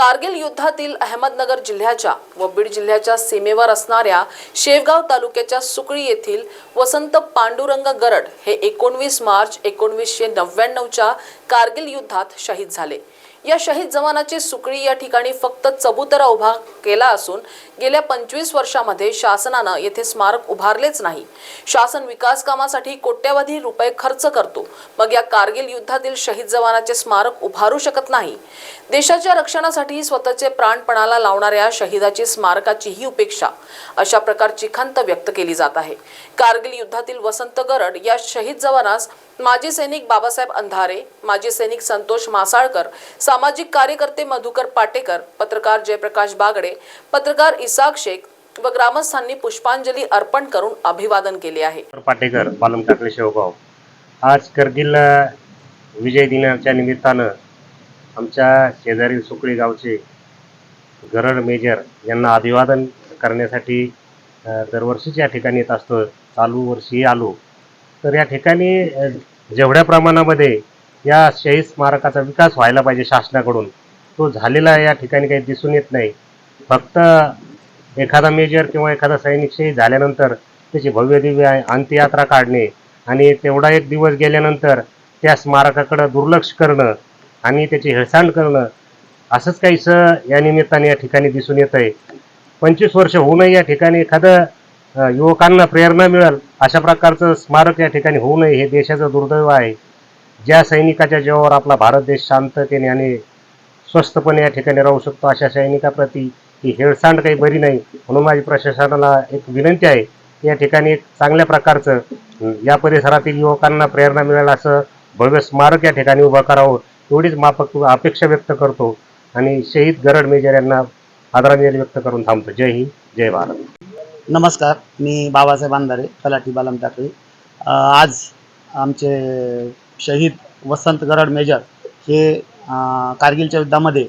कारगिल युद्धातील अहमदनगर जिल्ह्याच्या व बीड जिल्ह्याच्या सीमेवर असणाऱ्या शेवगाव तालुक्याच्या सुकळी येथील वसंत पांडुरंग गरड हे एकोणवीस मार्च एकोणवीसशे नव्याण्णवच्या कारगिल युद्धात शहीद झाले. या शहीद जवानाची सुकळी या ठिकाणी फक्त चबुतरा उभा केला असून गेल्या पंचवीस वर्षामध्ये शासनानं येथे स्मारक उभारलेच नाही. शासन विकास कामासाठी कोट्यवधी रुपये खर्च करतो. मग या कारगिल युद्धातील शहीद जवानाचे स्मारक उभारू शकत नाही. देशाच्या रक्षणासाठी स्वतःचे प्राणपणाला लावणाऱ्या शहीदाची स्मारकाचीही उपेक्षा अशा प्रकारची खंत व्यक्त केली जात आहे. कारगिल युद्धातील वसंत गरड या शहीद जवानास माजी सैनिक बाबासाहेब अंधारे माजी सैनिक संतोष मासाळकर सामाजिक कार्यकर्ते मधुकर पाटेकर पत्रकार जयप्रकाश बागडे पत्रकार इसाक शेख व ग्रामस्थांनी पुष्पांजली अर्पण करून अभिवादन केले आहे. पाटेकर बालम टाकळे शेवगाव. आज करगिल विजय दिनाच्या निमित्तानं आमच्या शेजारील सुकळी गावचे गरड मेजर यांना अभिवादन करण्यासाठी दरवर्षीच या ठिकाणी येत असतो. चालू वर्षी आलो. तर या ठिकाणी जेवढ्या प्रमाणामध्ये या शहीद स्मारकाचा विकास व्हायला पाहिजे शासनाकडून. तो झालेला या ठिकाणी काही दिसून येत नाही. फक्त एखादा मेजर किंवा एखादा सैनिक शहीद झाल्यानंतर त्याची भव्य दिव्य अंत्ययात्रा काढणे आणि तेवढा एक दिवस गेल्यानंतर त्या स्मारकाकडं दुर्लक्ष करणं आणि त्याची हेळसांड करणं असंच काहीसं या निमित्ताने या ठिकाणी दिसून येत आहे पंचवीस वर्ष होऊनही या ठिकाणी एखादं युवकांना प्रेरणा मिळेल अशा प्रकारचं स्मारक या ठिकाणी होऊ नये हे देशाचं दुर्दैव आहे. ज्या सैनिकाच्या जीवावर आपला भारत देश शांततेने आणि स्वस्तपणे या ठिकाणी राहू शकतो अशा सैनिकाप्रती ही हेळसांड काही बरी नाही. म्हणून माझी प्रशासनाला एक विनंती आहे की या ठिकाणी एक चांगल्या प्रकारचं या परिसरातील युवकांना प्रेरणा मिळेल असं भव्य स्मारक या ठिकाणी उभं करावं एवढीच माफक अपेक्षा व्यक्त करतो. आणि शहीद गरड मेजर यांना आदरांजली व्यक्त करून थांबतो. जय हिंद जय भारत. नमस्कार मी बाबासाहेब अंधारे तलाठी बालम टाकळी आज आमचे शहीद वसंत गरड मेजर हे कारगिलच्या युद्धामध्ये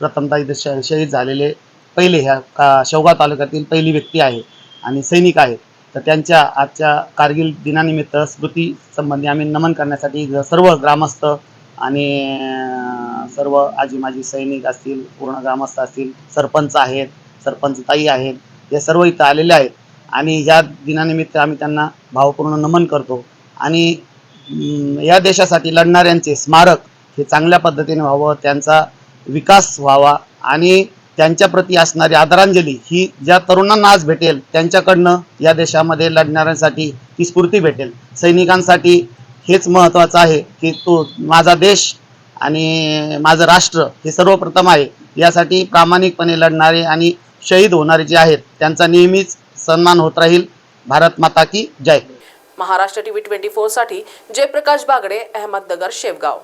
प्रथमतः इथे श शहीद झालेले पहिले ह्या का शेवगाव तालुक्यातील पहिली व्यक्ती आहे आणि सैनिक आहेत. तर त्यांच्या आजच्या कारगिल दिनानिमित्त स्मृती संबंधी आम्ही नमन करण्यासाठी सर्व ग्रामस्थ आणि सर्व आजी माजी सैनिक असतील पूर्ण ग्रामस्थ असतील सरपंच आहेत सरपंच ताई आहेत हे सर्व इथं आलेले आहेत. आणि या दिनानिमित्त आम्ही त्यांना भावपूर्ण नमन करतो. आणि या देशासाठी लढणाऱ्यांचे स्मारक हे चांगल्या पद्धतीने व्हावं त्यांचा विकास व्हावा आणि त्यांच्याप्रती असणारी आदरांजली ही ज्या तरुणांना आज भेटेल त्यांच्याकडनं या देशामध्ये लढणाऱ्यांसाठी ही स्फूर्ती भेटेल. सैनिकांसाठी हेच महत्त्वाचं आहे की तो माझा देश आणि माझं राष्ट्र हे सर्वप्रथम आहे. यासाठी प्रामाणिकपणे लढणारे आणि शहीद होणारे जे आहेत त्यांचा नेहमीच सन्मान होत राहील. भारत माता की जय. महाराष्ट्र टीव्ही ट्वेंटी फोरसाठी जयप्रकाश बागडे अहमदनगर शेवगाव.